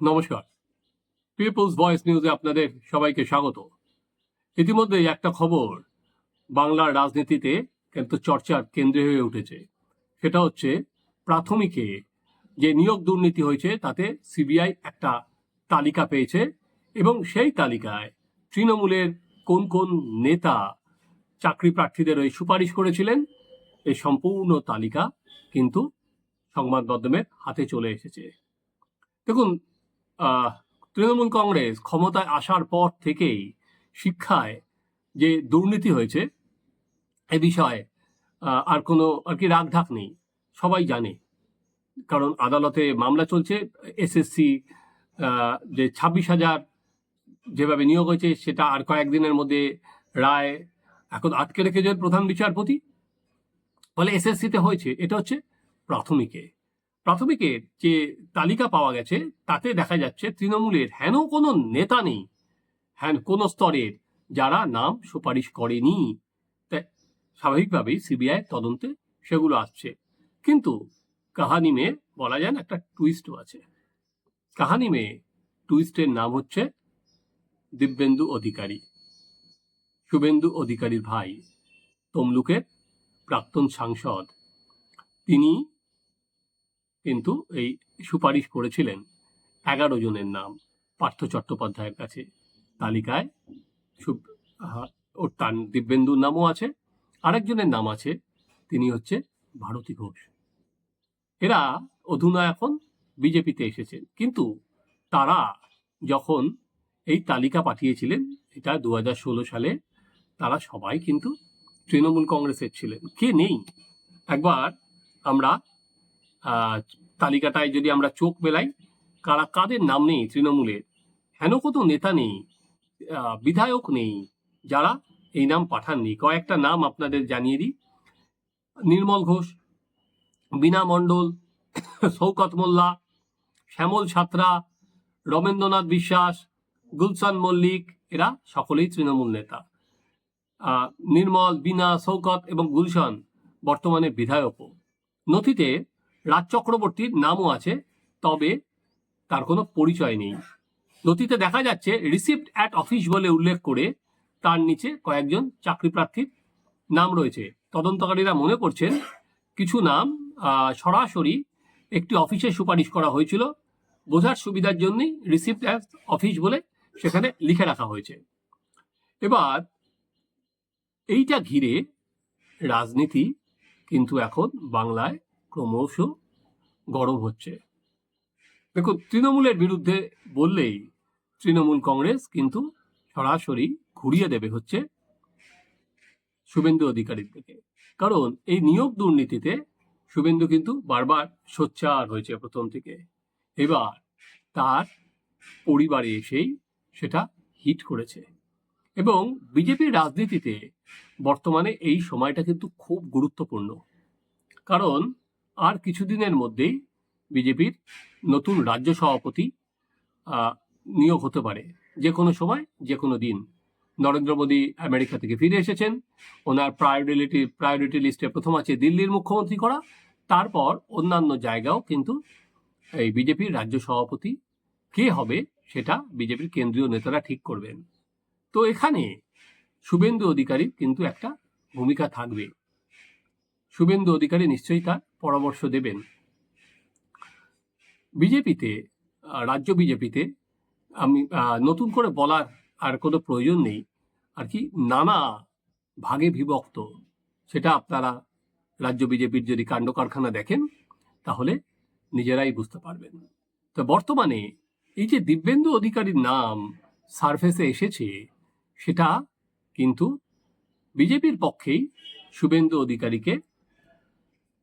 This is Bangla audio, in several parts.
নমস্কার। পিপলস ভয়েস নিউজে আপনাদের সবাইকে স্বাগত। ইতিমধ্যে একটা খবর বাংলার রাজনীতিতে কিন্তু চর্চার কেন্দ্রে হয়ে উঠেছে। সেটা হচ্ছে, প্রাথমিকে যে নিয়োগ দুর্নীতি হয়েছে, তাতে সিবিআই একটা তালিকা পেয়েছে এবং সেই তালিকায় তৃণমূলের কোন কোন নেতা চাকরি প্রার্থীদের ওই সুপারিশ করেছিলেন এই সম্পূর্ণ তালিকা কিন্তু সংবাদ মাধ্যমের হাতে চলে এসেছে। দেখুন তৃণমূল কংগ্রেস ক্ষমতায় আসার পর থেকেই শিক্ষায় যে দুর্নীতি হয়েছে এ বিষয়ে আর কোনো আর কি রাগঢাক নেই, সবাই জানে। কারণ আদালতে মামলা চলছে, এসএসসি যে ছাব্বিশ হাজার যেভাবে নিয়োগ হয়েছে, সেটা আর কয়েকদিনের মধ্যে রায় এখন আটকে রেখেছেন প্রধান বিচারপতি। ফলে এসএসসিতে হয়েছে, এটা হচ্ছে প্রাথমিকে। প্রাথমিকের যে তালিকা পাওয়া গেছে, তাতে দেখা যাচ্ছে তৃণমূলের হেন কোনো নেতা নেই। হ্যান কোনো স্তরের, যারা নাম সুপারিশ করেনি। স্বাভাবিকভাবেই সিবিআই তদন্তে সেগুলো আসছে। কিন্তু কাহানি মে বলা যায় একটা টুইস্টও আছে। কাহানি মে টুইস্টের নাম হচ্ছে দিব্যেন্দু অধিকারী। শুভেন্দু অধিকারীর ভাই, তমলুকের প্রাক্তন সাংসদ। তিনি কিন্তু এই সুপারিশ করেছিলেন এগারো জনের নাম পার্থ চট্টোপাধ্যায়ের কাছে। তালিকায় ওর তার দিব্যেন্দুর নামও আছে, আরেকজনের নাম আছে, তিনি হচ্ছে ভারতী ঘোষ। এরা অধুনা এখন বিজেপিতে এসেছেন, কিন্তু তারা যখন এই তালিকা পাঠিয়েছিলেন, এটা দু হাজার ষোলো সালে, তারা সবাই কিন্তু তৃণমূল কংগ্রেসের ছিলেন। কে নেই? একবার আমরা তালিকাটায় যদি আমরা চোখ মেলাই, কারা কাদের নাম নেই তৃণমূলের? হেন কত নেতা নেই বিধায়ক নেই, যারা এই নাম পাঠাননি। কয়েকটা নাম আপনাদের জানিয়ে দিই। নির্মল ঘোষ, বীণা মণ্ডল শৌকত মোল্লা, শ্যামল ছাত্রা রমেন্দ্রনাথ বিশ্বাস, গুলশান মল্লিক, এরা সকলেই তৃণমূল নেতা। নির্মল, বীণা শৌকত এবং গুলশান বর্তমানে বিধায়কও। নথিতে রাজ চক্রবর্তীর নামও আছে, তবে তার কোনো পরিচয় নেই। নথিতে দেখা যাচ্ছে রিসিপ্ট অ্যাট অফিস বলে উল্লেখ করে তার নিচে কয়েকজন চাকরি প্রার্থীর নাম রয়েছে। তদন্তকারীরা মনে করছেন, কিছু নাম সরাসরি একটি অফিসে সুপারিশ করা হয়েছিল। বোঝার সুবিধার জন্যই রিসিপ্ট অ্যাট অফিস বলে সেখানে লিখে রাখা হয়েছে। এবার, এইটা ঘিরে রাজনীতি কিন্তু এখন বাংলায় ক্রমশ গরম হচ্ছে। দেখুন তৃণমূলের বিরুদ্ধে বললেই তৃণমূল কংগ্রেস কিন্তু সরাসরি ঘুরিয়ে দেবে হচ্ছে শুভেন্দু অধিকারীর দিকে। কারণ এই নিয়োগ দুর্নীতিতে শুভেন্দু কিন্তু বারবার সোচ্চার হয়েছে প্রথম থেকে। এবার তার পরিবারে এসেই সেটা হিট করেছে। এবং বিজেপির রাজনীতিতে বর্তমানে এই সময়টা কিন্তু খুব গুরুত্বপূর্ণ। কারণ আর কিছুদিনের মধ্যেই বিজেপির নতুন রাজ্য সভাপতি নিয়োগ হতে পারে। যে কোনো সময়, যে কোনো দিন। নরেন্দ্র মোদী আমেরিকা থেকে ফিরে এসেছেন। ওনার প্রায়োরিটি প্রায়োরিটি লিস্টে প্রথম আছে দিল্লির মুখ্যমন্ত্রী করা। তারপর অন্যান্য জায়গাও কিন্তু এই বিজেপির রাজ্য সভাপতি কে হবে সেটা বিজেপির কেন্দ্রীয় নেতারা ঠিক করবেন। তো এখানে শুভেন্দু অধিকারীর কিন্তু একটা ভূমিকা থাকবে। শুভেন্দু অধিকারী নিশ্চয়ই তার পরামর্শ দেবেন। বিজেপিতে, রাজ্য বিজেপিতে আমি নতুন করে বলার আর কোনো প্রয়োজন নেই। আর কি, নানা ভাগে বিভক্ত, সেটা আপনারা রাজ্য বিজেপির যদি কাণ্ড কারখানা দেখেন, তাহলে নিজেরাই বুঝতে পারবেন। তো বর্তমানে এই যে দিব্যেন্দু অধিকারীর নাম সার্ফেসে এসেছে, সেটা কিন্তু বিজেপির পক্ষেই শুভেন্দু অধিকারীকে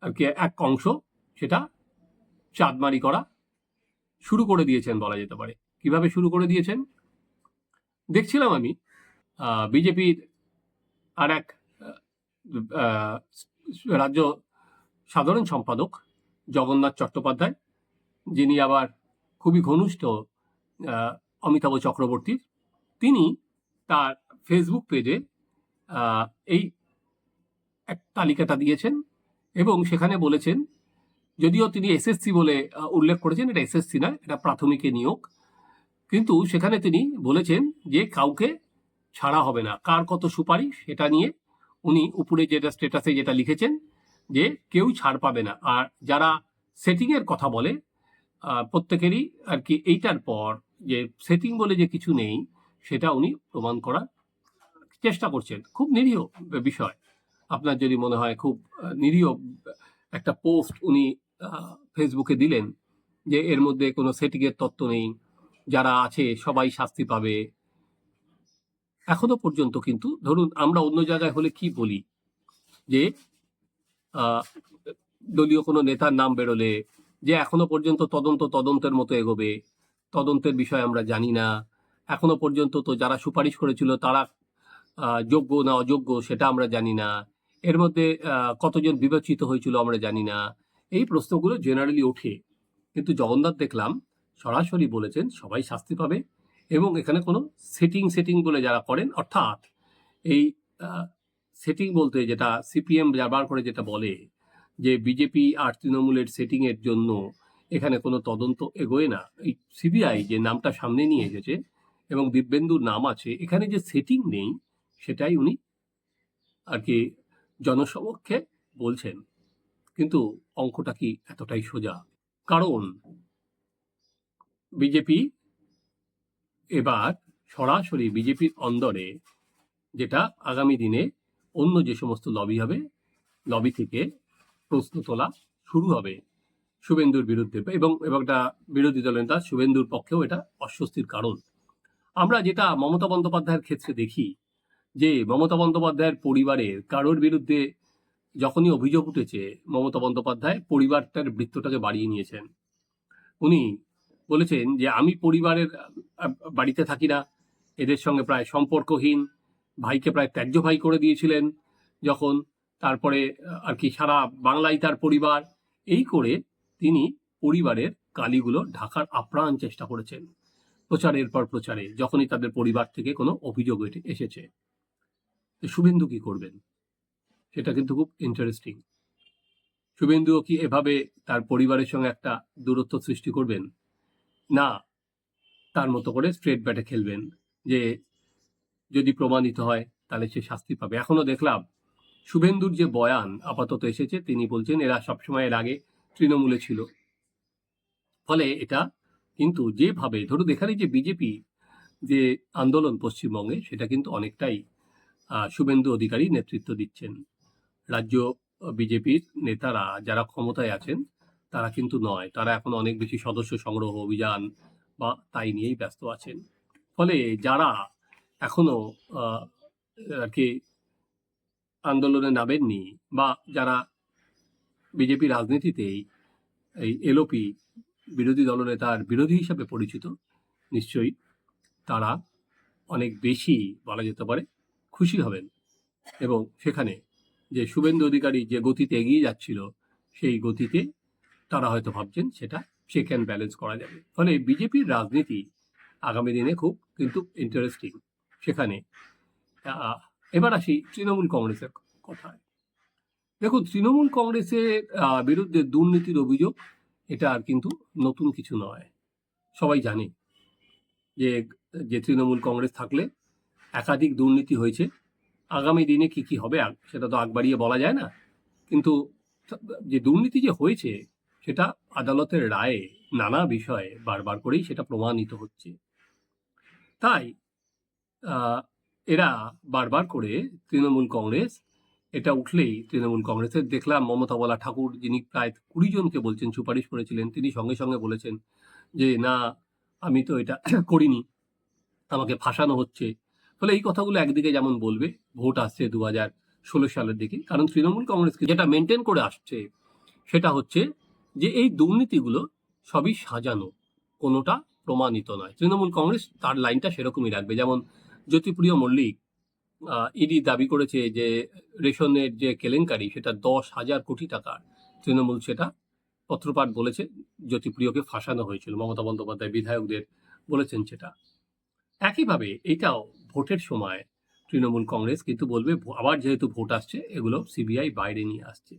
আর কি এক অংশ সেটা চাঁদমারি করা শুরু করে দিয়েছেন বলা যেতে পারে। কীভাবে শুরু করে দিয়েছেন? দেখছিলাম আমি বিজেপির আর এক রাজ্য সাধারণ সম্পাদক জগন্নাথ চট্টোপাধ্যায়, যিনি আবার খুবই ঘনিষ্ঠ অমিতাভ চক্রবর্তীর, তিনি তার ফেসবুক পেজে এই এক তালিকাটা দিয়েছেন। এবং সেখানে বলেছেন, যদিও তিনি এসএসসি বলে উল্লেখ করেছেন, এটা এসএসসি না, এটা প্রাথমিকে নিয়োগ। কিন্তু সেখানে তিনি বলেছেন যে কাউকে ছাড়া হবে না। কার কত সুপারিশ সেটা নিয়ে উনি উপরে যেটা স্ট্যাটাসে যেটা লিখেছেন যে কেউ ছাড় পাবে না। আর যারা সেটিং এর কথা বলে প্রত্যেকেরই আর কি এইটার পর যে সেটিং বলে যে কিছু নেই, সেটা উনি প্রমাণ করার চেষ্টা করছেন। খুব নিরীহ বিষয়। আপনার যদি মনে হয় খুব নিরীহ, একটা পোস্ট উনি ফেসবুকে দিলেন যে এর মধ্যে কোনো সেটিং এর তত্ত্ব নেই, যারা আছে সবাই শাস্তি পাবে। এখনও পর্যন্ত কিন্তু ধরুন আমরা অন্য জায়গায় হলে কি বলি? যে দলীয় কোনো নেতার নাম বেরোলে যে এখনও পর্যন্ত তদন্ত তদন্তের মতো এগোবে, তদন্তের বিষয় আমরা জানি না। এখনও পর্যন্ত তো যারা সুপারিশ করেছিল তারা যোগ্য না অযোগ্য সেটা আমরা জানি না। এর মধ্যে কতজন বিবেচিত হয়েছিল আমরা জানি না। এই প্রশ্নগুলো জেনারেলি ওঠে। কিন্তু জগন্নাথ দেখলাম, সরাসরি বলেছেন সবাই শাস্তি পাবে এবং এখানে কোনো সেটিং সেটিং বলে যারা করেন, অর্থাৎ এই সেটিং বলতে যেটা সিপিএম বারবার করে যেটা বলে যে বিজেপি আর তৃণমূলের সেটিংয়ের জন্য এখানে কোনো তদন্ত এগোয় না। এই সিবিআই যে নামটা সামনে নিয়ে এসেছে এবং দিব্যেন্দুর নাম আছে, এখানে যে সেটিং নেই, সেটাই উনি আর কি জনসমক্ষে বলছেন, কিন্তু অঙ্কটা কি এতটাই সোজা? কারণ বিজেপি এবার সরাসরি বিজেপির অন্দরে যেটা আগামী দিনে অন্য যে সমস্ত লবি হবে, লবি থেকে প্রশ্ন তোলা শুরু হবে শুভেন্দুর বিরুদ্ধে। এবং এটা বিরোধী দলের নেতা শুভেন্দুর পক্ষেও এটা অস্বস্তির কারণ। আমরা যেটা মমতা বন্দ্যোপাধ্যায়ের ক্ষেত্রে দেখি যে মমতা বন্দ্যোপাধ্যায়ের পরিবারের কারোর বিরুদ্ধে যখনই অভিযোগ উঠেছে, মমতা বন্দ্যোপাধ্যায় পরিবারটার বৃত্তটাকে বাড়িয়ে নিয়েছেন। উনি বলেছেন যে, আমি পরিবারের বাড়িতে থাকি না। এদের সঙ্গে প্রায় সম্পর্কহীন। ভাইকে প্রায় ত্যায্য ভাই করে দিয়েছিলেন যখন। তারপরে, আর কি, সারা বাংলায় তার পরিবার। এই করে তিনি পরিবারের কালিগুলো ঢাকার আপ্রাণ চেষ্টা করেছেন প্রচারের পর প্রচারে, যখনই তাদের পরিবার থেকে কোনো অভিযোগ এসেছে। শুভেন্দু কি করবেন? সেটা কিন্তু খুব ইন্টারেস্টিং শুভেন্দুও কি এভাবে তার পরিবারের সঙ্গে একটা দূরত্ব সৃষ্টি করবেন? না। তার মতো করে স্ট্রেট ব্যাটে খেলবেন যে যদি প্রমাণিত হয় তাহলে সে শাস্তি পাবে। এখনও দেখলাম শুভেন্দুর যে বয়ান আপাতত এসেছে, তিনি বলছেন এরা সবসময় এর আগে তৃণমূলে ছিল। ফলে এটা কিন্তু যেভাবে, ধরুন এখানে যে বিজেপি যে আন্দোলন পশ্চিমবঙ্গে, সেটা কিন্তু অনেকটাই শুভেন্দু অধিকারী নেতৃত্ব দিচ্ছেন। রাজ্য বিজেপির নেতারা যারা ক্ষমতায় আছেন, তারা কিন্তু নয়। তারা এখন অনেক বেশি সদস্য সংগ্রহ, অভিযান বা তাই নিয়েই ব্যস্ত আছেন। ফলে যারা এখনও আর কি আন্দোলনে নামেননি বা যারা বিজেপি রাজনীতিতেই এই এলওপি বিরোধী দলনেতার বিরোধী হিসাবে পরিচিত, নিশ্চয়ই তারা অনেক বেশি বলা যেতে পারে খুশি হবেন। এবং সেখানে যে শুভেন্দু অধিকারী যে গতিতে এগিয়ে যাচ্ছিল, সেই গতিতে তারা হয়তো ভাবছেন সেটা চেক অ্যান্ড ব্যালেন্স করা যাবে। ফলে বিজেপির রাজনীতি আগামী দিনে খুব কিন্তু ইন্টারেস্টিং সেখানে এবার আসি তৃণমূল কংগ্রেসের কথায়। দেখুন, তৃণমূল কংগ্রেসের বিরুদ্ধে দুর্নীতির অভিযোগ, এটা আর কিন্তু নতুন কিছু নয়। সবাই জানে যে যে তৃণমূল কংগ্রেস থাকলে একাধিক দুর্নীতি হয়েছে। আগামী দিনে কি কি হবে সেটা তো আগ বাড়িয়ে বলা যায় না। কিন্তু যে দুর্নীতি যে হয়েছে, সেটা আদালতের রায়ে নানা বিষয়ে বারবার করেই সেটা প্রমাণিত হচ্ছে। তাই এরা বারবার করে তৃণমূল কংগ্রেস, এটা উঠলেই তৃণমূল কংগ্রেসের দেখলাম মমতা বলা ঠাকুর, যিনি প্রায় কুড়ি জনকে বলছেন, সুপারিশ করেছিলেন, তিনি সঙ্গে সঙ্গে বলেছেন যে, না, আমি তো এটা করিনি, আমাকে ফাঁসানো হচ্ছে। ফলে এই কথাগুলো একদিকে যেমন বলবে, ভোট আসছে দু হাজার ষোলো সালের দিকে। কারণ তৃণমূল কংগ্রেসকে যেটা মেনটেন করে আসছে, সেটা হচ্ছে যে এই দুর্নীতিগুলো সবই সাজানো, কোনোটা প্রমাণিত নয়। তৃণমূল কংগ্রেস তার লাইনটা সেরকমই রাখবে। যেমন জ্যোতিপ্রিয় মল্লিক ইডি দাবি করেছে যে রেশনের যে কেলেঙ্কারি, সেটা দশ হাজার কোটি টাকার। তৃণমূল সেটা পত্রপাঠ বলেছে, জ্যোতিপ্রিয়কে ফাঁসানো হয়েছিল। মমতা বন্দ্যোপাধ্যায় বিধায়কদের বলেছেন সেটা। একইভাবে এটাও ভোটের সময় তৃণমূল কংগ্রেস কিন্তু বলবে আবার যেহেতু ভোট আসছে, এগুলো সিবিআই বাইরে নিয়ে আসছে।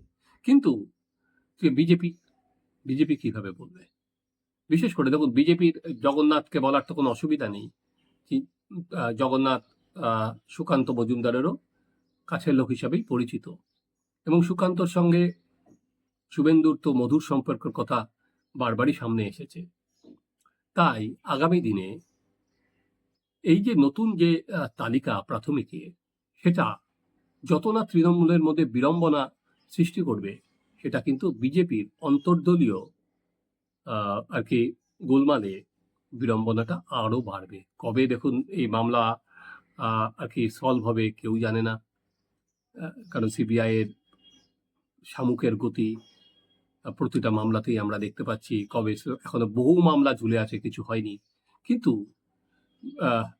কিন্তু বিজেপি বিজেপি কীভাবে বলবে? বিশেষ করে দেখুন, বিজেপির জগন্নাথকে বলার তো কোনো অসুবিধা নেই। জগন্নাথ সুকান্ত মজুমদারেরও কাছের লোক হিসাবেই পরিচিত। এবং সুকান্তর সঙ্গে শুভেন্দুর তো মধুর সম্পর্কের কথা বারবারই সামনে এসেছে। তাই আগামী দিনে এই যে নতুন যে তালিকা প্রাথমিকে, সেটা যত না তৃণমূলের মধ্যে বিড়ম্বনা সৃষ্টি করবে, সেটা কিন্তু বিজেপির অন্তর্দলীয় আর কি গোলমালে বিড়ম্বনাটা আরও বাড়বে। কবে দেখুন এই মামলা আর কি সলভ হবে কেউ জানে না কারণ সিবিআইয়ের শামুকের গতি প্রতিটা মামলাতেই আমরা দেখতে পাচ্ছি কবে এখনও বহু মামলা ঝুলে আছে, কিছু হয়নি। কিন্তু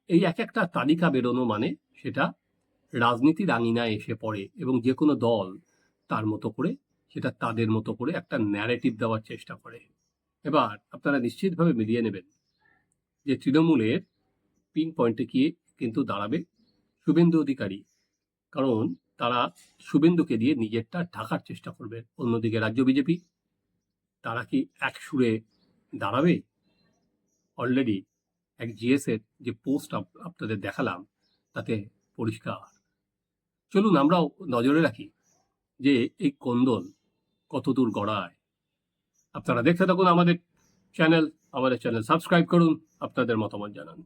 এই এক একটা তালিকা বেরোনো মানে সেটা রাজনীতির আঙিনায় এসে পড়ে এবং যে কোনো দল তার মতো করে, সেটা তাদের মতো করে একটা ন্যারেটিভ দেওয়ার চেষ্টা করে। এবার আপনারা নিশ্চিতভাবে মিলিয়ে নেবেন যে তৃণমূলের পিন পয়েন্টে গিয়ে কিন্তু দাঁড়াবে শুভেন্দু অধিকারী। কারণ তারা শুভেন্দুকে দিয়ে নিজেরটা ঢাকার চেষ্টা করবে। অন্যদিকে রাজ্য বিজেপি, তারা কি এক সুরে দাঁড়াবে? অলরেডি এক জিএস এর যে পোস্ট আপনাদের দেখালাম, তাতে পরিষ্কার। চলুন আমরাও নজরে রাখি যে এই কন্দল কতদূর গড়ায়। আপনারা দেখতে থাকুন আমাদের চ্যানেল আমাদের চ্যানেল সাবস্ক্রাইব করুন, আপনাদের মতামত জানান।